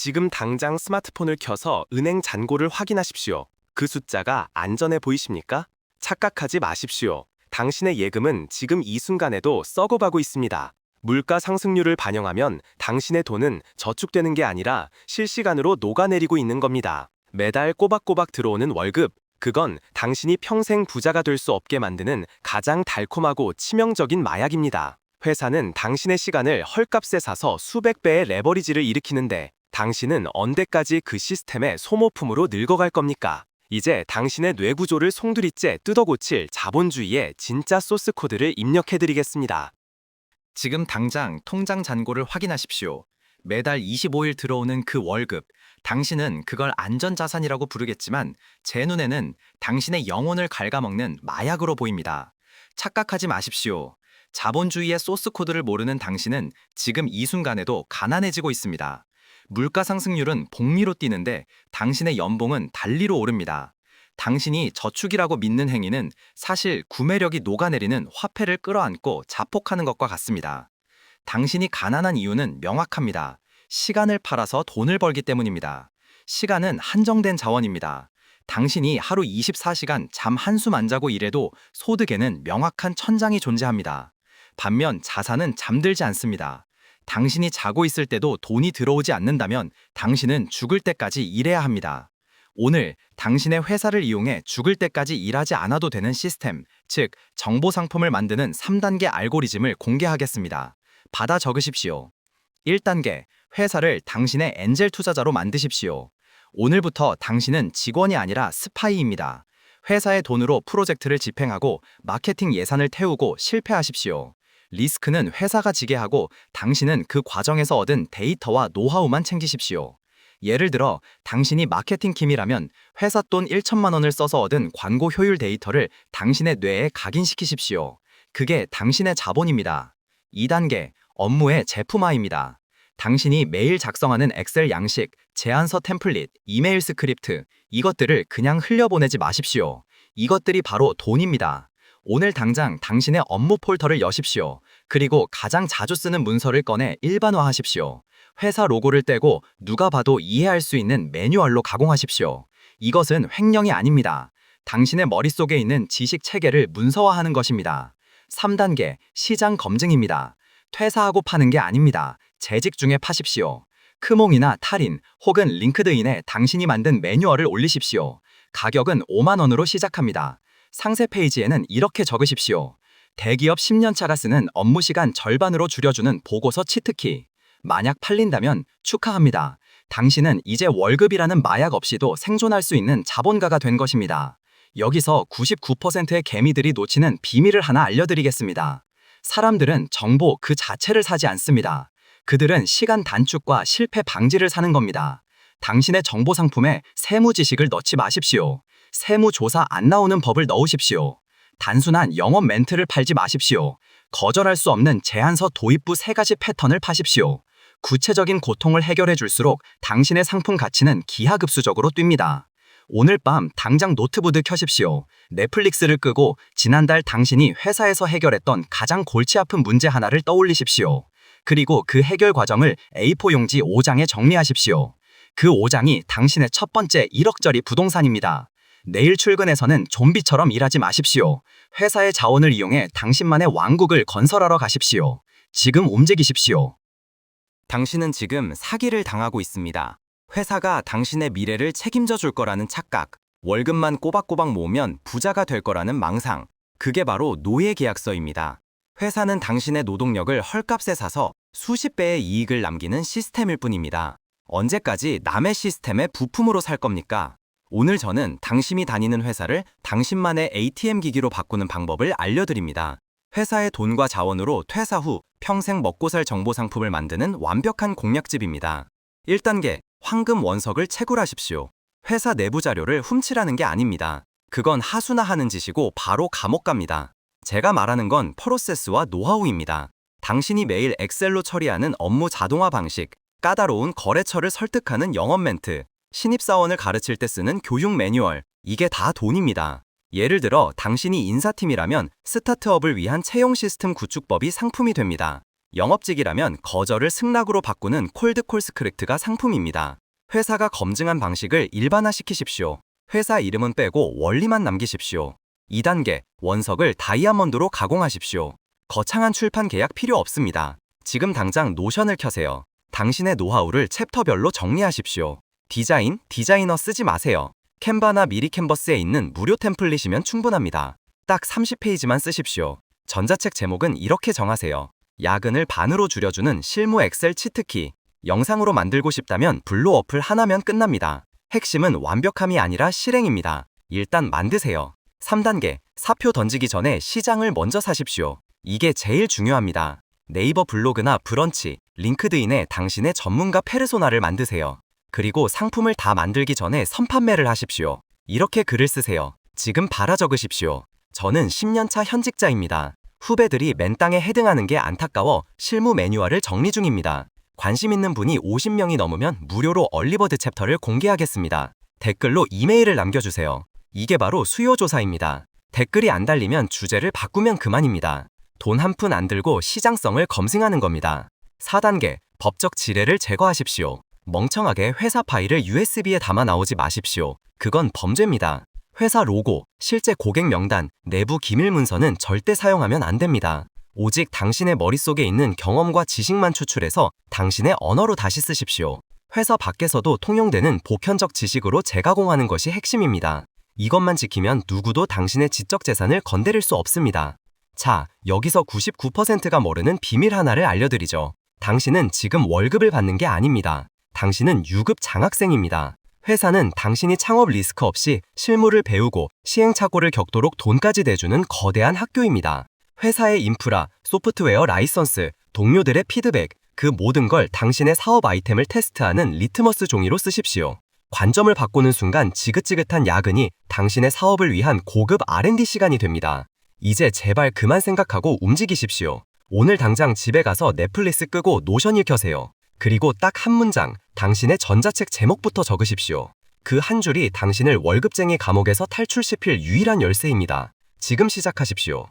지금 당장 스마트폰을 켜서 은행 잔고를 확인하십시오. 그 숫자가 안전해 보이십니까? 착각하지 마십시오. 당신의 예금은 지금 이 순간에도 썩어가고 있습니다. 물가 상승률을 반영하면 당신의 돈은 저축되는 게 아니라 실시간으로 녹아내리고 있는 겁니다. 매달 꼬박꼬박 들어오는 월급, 그건 당신이 평생 부자가 될 수 없게 만드는 가장 달콤하고 치명적인 마약입니다. 회사는 당신의 시간을 헐값에 사서 수백 배의 레버리지를 일으키는데 당신은 언제까지 그 시스템의 소모품으로 늙어갈 겁니까? 이제 당신의 뇌구조를 송두리째 뜯어고칠 자본주의의 진짜 소스 코드를 입력해드리겠습니다. 지금 당장 통장 잔고를 확인하십시오. 매달 25일 들어오는 그 월급, 당신은 그걸 안전자산이라고 부르겠지만 제 눈에는 당신의 영혼을 갉아먹는 마약으로 보입니다. 착각하지 마십시오. 자본주의의 소스 코드를 모르는 당신은 지금 이 순간에도 가난해지고 있습니다. 물가 상승률은 복리로 뛰는데 당신의 연봉은 달리로 오릅니다. 당신이 저축이라고 믿는 행위는 사실 구매력이 녹아내리는 화폐를 끌어안고 자폭하는 것과 같습니다. 당신이 가난한 이유는 명확합니다. 시간을 팔아서 돈을 벌기 때문입니다. 시간은 한정된 자원입니다. 당신이 하루 24시간 잠 한숨 안 자고 일해도 소득에는 명확한 천장이 존재합니다. 반면 자산은 잠들지 않습니다. 당신이 자고 있을 때도 돈이 들어오지 않는다면 당신은 죽을 때까지 일해야 합니다. 오늘 당신의 회사를 이용해 죽을 때까지 일하지 않아도 되는 시스템, 즉 정보 상품을 만드는 3단계 알고리즘을 공개하겠습니다. 받아 적으십시오. 1단계 회사를 당신의 엔젤 투자자로 만드십시오. 오늘부터 당신은 직원이 아니라 스파이입니다. 회사의 돈으로 프로젝트를 집행하고 마케팅 예산을 태우고 실패하십시오. 리스크는 회사가 지게 하고 당신은 그 과정에서 얻은 데이터와 노하우만 챙기십시오. 예를 들어 당신이 마케팅 팀이라면 회사 돈 1천만 원을 써서 얻은 광고 효율 데이터를 당신의 뇌에 각인시키십시오. 그게 당신의 자본입니다. 2단계 업무의 제품화입니다. 당신이 매일 작성하는 엑셀 양식, 제안서 템플릿, 이메일 스크립트 이것들을 그냥 흘려보내지 마십시오. 이것들이 바로 돈입니다. 오늘 당장 당신의 업무 폴더를 여십시오. 그리고 가장 자주 쓰는 문서를 꺼내 일반화하십시오. 회사 로고를 떼고 누가 봐도 이해할 수 있는 매뉴얼로 가공하십시오. 이것은 횡령이 아닙니다. 당신의 머릿속에 있는 지식 체계를 문서화하는 것입니다. 3단계 시장 검증입니다. 퇴사하고 파는 게 아닙니다. 재직 중에 파십시오. 크몽이나 탈인 혹은 링크드인에 당신이 만든 매뉴얼을 올리십시오. 가격은 5만 원으로 시작합니다. 상세 페이지에는 이렇게 적으십시오. 대기업 10년차가 쓰는 업무 시간 절반으로 줄여주는 보고서 치트키. 만약 팔린다면 축하합니다. 당신은 이제 월급이라는 마약 없이도 생존할 수 있는 자본가가 된 것입니다. 여기서 99%의 개미들이 놓치는 비밀을 하나 알려드리겠습니다. 사람들은 정보 그 자체를 사지 않습니다. 그들은 시간 단축과 실패 방지를 사는 겁니다. 당신의 정보 상품에 세무 지식을 넣지 마십시오. 세무조사 안 나오는 법을 넣으십시오. 단순한 영업 멘트를 팔지 마십시오. 거절할 수 없는 제안서 도입부 세 가지 패턴을 파십시오. 구체적인 고통을 해결해 줄수록 당신의 상품 가치는 기하급수적으로 뜁니다. 오늘 밤 당장 노트북을 켜십시오. 넷플릭스를 끄고 지난달 당신이 회사에서 해결했던 가장 골치 아픈 문제 하나를 떠올리십시오. 그리고 그 해결 과정을 A4 용지 5장에 정리하십시오. 그 5장이 당신의 첫 번째 1억짜리 부동산입니다. 내일 출근해서는 좀비처럼 일하지 마십시오. 회사의 자원을 이용해 당신만의 왕국을 건설하러 가십시오. 지금 움직이십시오. 당신은 지금 사기를 당하고 있습니다. 회사가 당신의 미래를 책임져 줄 거라는 착각, 월급만 꼬박꼬박 모으면 부자가 될 거라는 망상, 그게 바로 노예 계약서입니다. 회사는 당신의 노동력을 헐값에 사서 수십 배의 이익을 남기는 시스템일 뿐입니다. 언제까지 남의 시스템의 부품으로 살 겁니까? 오늘 저는 당신이 다니는 회사를 당신만의 ATM 기기로 바꾸는 방법을 알려드립니다. 회사의 돈과 자원으로 퇴사 후 평생 먹고 살 정보 상품을 만드는 완벽한 공략집입니다. 1단계 황금 원석을 채굴하십시오. 회사 내부 자료를 훔치라는 게 아닙니다. 그건 하수나 하는 짓이고 바로 감옥 갑니다. 제가 말하는 건 프로세스와 노하우입니다. 당신이 매일 엑셀로 처리하는 업무 자동화 방식, 까다로운 거래처를 설득하는 영업 멘트, 신입사원을 가르칠 때 쓰는 교육 매뉴얼, 이게 다 돈입니다. 예를 들어 당신이 인사팀이라면 스타트업을 위한 채용 시스템 구축법이 상품이 됩니다. 영업직이라면 거절을 승낙으로 바꾸는 콜드콜 스크립트가 상품입니다. 회사가 검증한 방식을 일반화시키십시오. 회사 이름은 빼고 원리만 남기십시오. 2단계, 원석을 다이아몬드로 가공하십시오. 거창한 출판 계약 필요 없습니다. 지금 당장 노션을 켜세요. 당신의 노하우를 챕터별로 정리하십시오. 디자인, 디자이너 쓰지 마세요. 캔바나 미리 캔버스에 있는 무료 템플릿이면 충분합니다. 딱 30페이지만 쓰십시오. 전자책 제목은 이렇게 정하세요. 야근을 반으로 줄여주는 실무 엑셀 치트키. 영상으로 만들고 싶다면 블로 어플 하나면 끝납니다. 핵심은 완벽함이 아니라 실행입니다. 일단 만드세요. 3단계, 사표 던지기 전에 시장을 먼저 사십시오. 이게 제일 중요합니다. 네이버 블로그나 브런치, 링크드인에 당신의 전문가 페르소나를 만드세요. 그리고 상품을 다 만들기 전에 선판매를 하십시오. 이렇게 글을 쓰세요. 지금 바라 적으십시오. 저는 10년차 현직자입니다. 후배들이 맨 땅에 헤딩하는 게 안타까워 실무 매뉴얼을 정리 중입니다. 관심 있는 분이 50명이 넘으면 무료로 얼리버드 챕터를 공개하겠습니다. 댓글로 이메일을 남겨주세요. 이게 바로 수요 조사입니다. 댓글이 안 달리면 주제를 바꾸면 그만입니다. 돈 한 푼 안 들고 시장성을 검증하는 겁니다. 4단계, 법적 지뢰를 제거하십시오. 멍청하게 회사 파일을 USB에 담아 나오지 마십시오. 그건 범죄입니다. 회사 로고, 실제 고객 명단, 내부 기밀 문서는 절대 사용하면 안 됩니다. 오직 당신의 머릿속에 있는 경험과 지식만 추출해서 당신의 언어로 다시 쓰십시오. 회사 밖에서도 통용되는 보편적 지식으로 재가공하는 것이 핵심입니다. 이것만 지키면 누구도 당신의 지적 재산을 건드릴 수 없습니다. 자, 여기서 99%가 모르는 비밀 하나를 알려드리죠. 당신은 지금 월급을 받는 게 아닙니다. 당신은 유급 장학생입니다. 회사는 당신이 창업 리스크 없이 실무를 배우고 시행착오를 겪도록 돈까지 내주는 거대한 학교입니다. 회사의 인프라, 소프트웨어 라이선스, 동료들의 피드백, 그 모든 걸 당신의 사업 아이템을 테스트하는 리트머스 종이로 쓰십시오. 관점을 바꾸는 순간 지긋지긋한 야근이 당신의 사업을 위한 고급 R&D 시간이 됩니다. 이제 제발 그만 생각하고 움직이십시오. 오늘 당장 집에 가서 넷플릭스 끄고 노션을 켜세요. 그리고 딱 한 문장, 당신의 전자책 제목부터 적으십시오. 그 한 줄이 당신을 월급쟁이 감옥에서 탈출시킬 유일한 열쇠입니다. 지금 시작하십시오.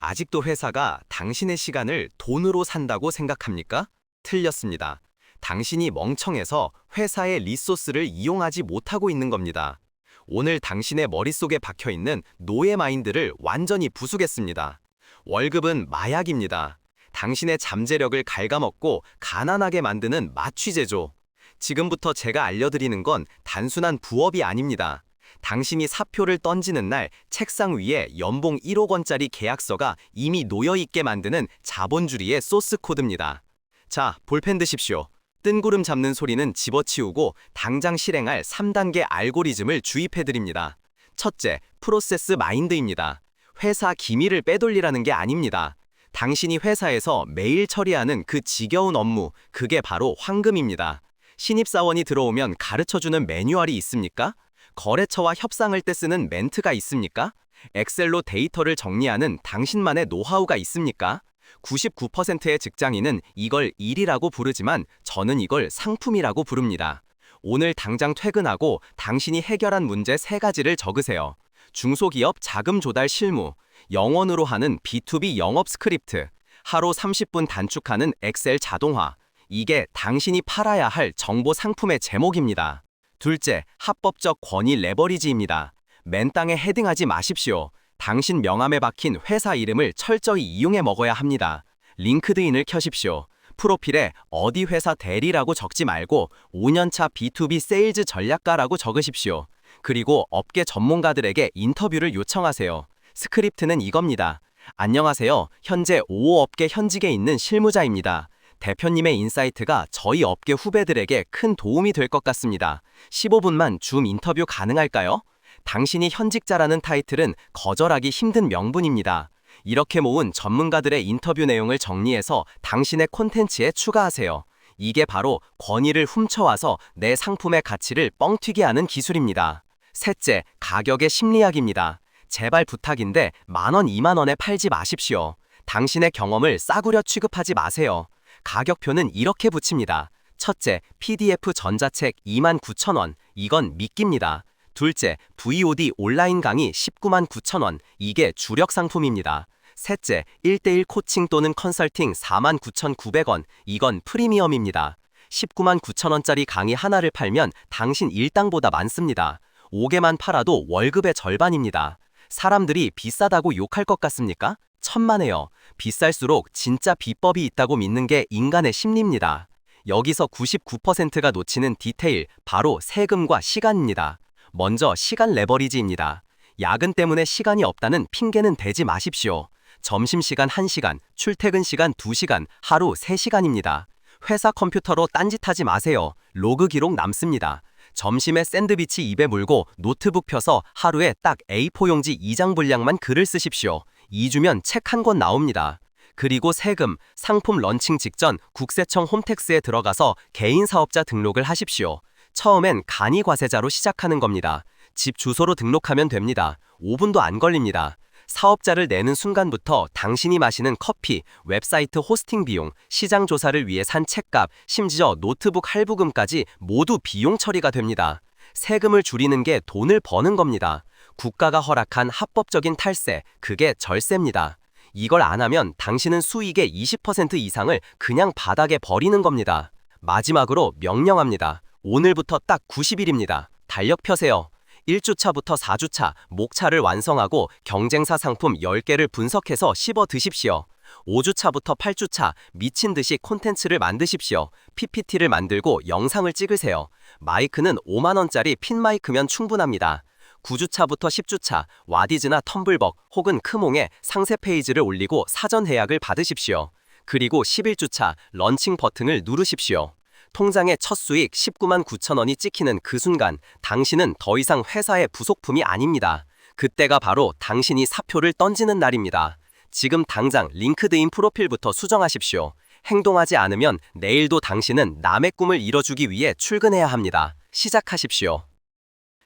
아직도 회사가 당신의 시간을 돈으로 산다고 생각합니까? 틀렸습니다. 당신이 멍청해서 회사의 리소스를 이용하지 못하고 있는 겁니다. 오늘 당신의 머릿속에 박혀 있는 노예 마인드를 완전히 부수겠습니다. 월급은 마약입니다. 당신의 잠재력을 갉아먹고 가난하게 만드는 마취제죠. 지금부터 제가 알려드리는 건 단순한 부업이 아닙니다. 당신이 사표를 던지는 날 책상 위에 연봉 1억 원짜리 계약서가 이미 놓여 있게 만드는 자본주의의 소스 코드입니다. 자, 볼펜 드십시오. 뜬구름 잡는 소리는 집어치우고 당장 실행할 3단계 알고리즘을 주입해 드립니다. 첫째, 프로세스 마인드입니다. 회사 기밀을 빼돌리라는 게 아닙니다. 당신이 회사에서 매일 처리하는 그 지겨운 업무, 그게 바로 황금입니다. 신입사원이 들어오면 가르쳐주는 매뉴얼이 있습니까? 거래처와 협상할 때 쓰는 멘트가 있습니까? 엑셀로 데이터를 정리하는 당신만의 노하우가 있습니까? 99%의 직장인은 이걸 일이라고 부르지만 저는 이걸 상품이라고 부릅니다. 오늘 당장 퇴근하고 당신이 해결한 문제 세 가지를 적으세요. 중소기업 자금 조달 실무, 영원으로 하는 B2B 영업 스크립트, 하루 30분 단축하는 엑셀 자동화. 이게 당신이 팔아야 할 정보 상품의 제목입니다. 둘째, 합법적 권위 레버리지입니다. 맨 땅에 헤딩하지 마십시오. 당신 명함에 박힌 회사 이름을 철저히 이용해 먹어야 합니다. 링크드인을 켜십시오. 프로필에 어디 회사 대리라고 적지 말고 5년차 B2B 세일즈 전략가라고 적으십시오. 그리고 업계 전문가들에게 인터뷰를 요청하세요. 스크립트는 이겁니다. 안녕하세요. 현재 5호 업계 현직에 있는 실무자입니다. 대표님의 인사이트가 저희 업계 후배들에게 큰 도움이 될 것 같습니다. 15분만 줌 인터뷰 가능할까요? 당신이 현직자라는 타이틀은 거절하기 힘든 명분입니다. 이렇게 모은 전문가들의 인터뷰 내용을 정리해서 당신의 콘텐츠에 추가하세요. 이게 바로 권위를 훔쳐와서 내 상품의 가치를 뻥튀기 하는 기술입니다. 셋째, 가격의 심리학입니다. 제발 부탁인데 만원, 이만원에 팔지 마십시오. 당신의 경험을 싸구려 취급하지 마세요. 가격표는 이렇게 붙입니다. 첫째, PDF 전자책 29,000원. 이건 미끼입니다. 둘째, VOD 온라인 강의 19만 9천원. 이게 주력 상품입니다. 셋째, 1대1 코칭 또는 컨설팅 49,900원. 이건 프리미엄입니다. 19만 9천원짜리 강의 하나를 팔면 당신 일당보다 많습니다. 5개만 팔아도 월급의 절반입니다. 사람들이 비싸다고 욕할 것 같습니까? 천만에요. 비쌀수록 진짜 비법이 있다고 믿는 게 인간의 심리입니다. 여기서 99%가 놓치는 디테일, 바로 세금과 시간입니다. 먼저 시간 레버리지입니다. 야근 때문에 시간이 없다는 핑계는 대지 마십시오. 점심시간 1시간, 출퇴근 시간 2시간, 하루 3시간입니다. 회사 컴퓨터로 딴짓하지 마세요. 로그 기록 남습니다. 점심에 샌드위치 입에 물고 노트북 펴서 하루에 딱 A4 용지 2장 분량만 글을 쓰십시오. 2주면 책 한 권 나옵니다. 그리고 세금, 상품 런칭 직전 국세청 홈택스에 들어가서 개인 사업자 등록을 하십시오. 처음엔 간이 과세자로 시작하는 겁니다. 집 주소로 등록하면 됩니다. 5분도 안 걸립니다. 사업자를 내는 순간부터 당신이 마시는 커피, 웹사이트 호스팅 비용, 시장 조사를 위해 산 책값, 심지어 노트북 할부금까지 모두 비용 처리가 됩니다. 세금을 줄이는 게 돈을 버는 겁니다. 국가가 허락한 합법적인 탈세, 그게 절세입니다. 이걸 안 하면 당신은 수익의 20% 이상을 그냥 바닥에 버리는 겁니다. 마지막으로 명령합니다. 오늘부터 딱 90일입니다. 달력 펴세요. 1주차부터 4주차, 목차를 완성하고 경쟁사 상품 10개를 분석해서 씹어 드십시오. 5주차부터 8주차, 미친 듯이 콘텐츠를 만드십시오. PPT를 만들고 영상을 찍으세요. 마이크는 5만원짜리 핀 마이크면 충분합니다. 9주차부터 10주차, 와디즈나 텀블벅 혹은 크몽에 상세 페이지를 올리고 사전 예약을 받으십시오. 그리고 11주차, 런칭 버튼을 누르십시오. 통장의 첫 수익 19만 9천 원이 찍히는 그 순간 당신은 더 이상 회사의 부속품이 아닙니다. 그때가 바로 당신이 사표를 던지는 날입니다. 지금 당장 링크드인 프로필부터 수정하십시오. 행동하지 않으면 내일도 당신은 남의 꿈을 이뤄주기 위해 출근해야 합니다. 시작하십시오.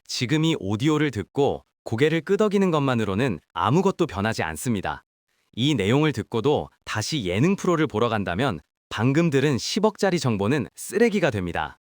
지금 이 오디오를 듣고 고개를 끄덕이는 것만으로는 아무것도 변하지 않습니다. 이 내용을 듣고도 다시 예능 프로를 보러 간다면 방금 들은 10억짜리 정보는 쓰레기가 됩니다.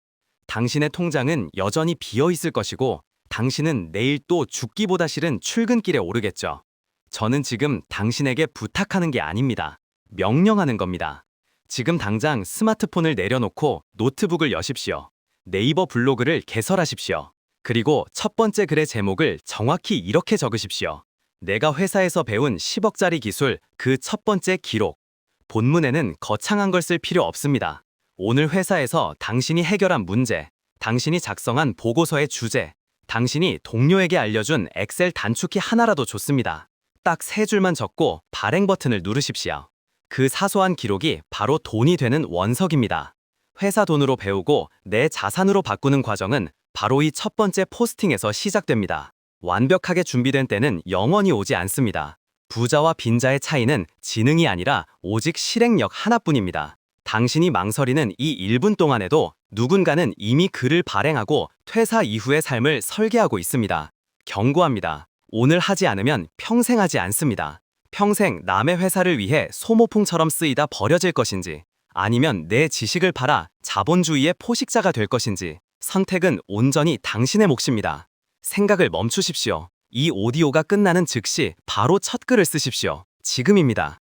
당신의 통장은 여전히 비어 있을 것이고 당신은 내일 또 죽기보다 싫은 출근길에 오르겠죠. 저는 지금 당신에게 부탁하는 게 아닙니다. 명령하는 겁니다. 지금 당장 스마트폰을 내려놓고 노트북을 여십시오. 네이버 블로그를 개설하십시오. 그리고 첫 번째 글의 제목을 정확히 이렇게 적으십시오. 내가 회사에서 배운 10억짜리 기술 그 첫 번째 기록. 본문에는 거창한 걸 쓸 필요 없습니다. 오늘 회사에서 당신이 해결한 문제, 당신이 작성한 보고서의 주제, 당신이 동료에게 알려준 엑셀 단축키 하나라도 좋습니다. 딱 세 줄만 적고 발행 버튼을 누르십시오. 그 사소한 기록이 바로 돈이 되는 원석입니다. 회사 돈으로 배우고 내 자산으로 바꾸는 과정은 바로 이 첫 번째 포스팅에서 시작됩니다. 완벽하게 준비된 때는 영원히 오지 않습니다. 부자와 빈자의 차이는 지능이 아니라 오직 실행력 하나뿐입니다. 당신이 망설이는 이 1분 동안에도 누군가는 이미 글을 발행하고 퇴사 이후의 삶을 설계하고 있습니다. 경고합니다. 오늘 하지 않으면 평생 하지 않습니다. 평생 남의 회사를 위해 소모품처럼 쓰이다 버려질 것인지 아니면 내 지식을 팔아 자본주의의 포식자가 될 것인지 선택은 온전히 당신의 몫입니다. 생각을 멈추십시오. 이 오디오가 끝나는 즉시 바로 첫 글을 쓰십시오. 지금입니다.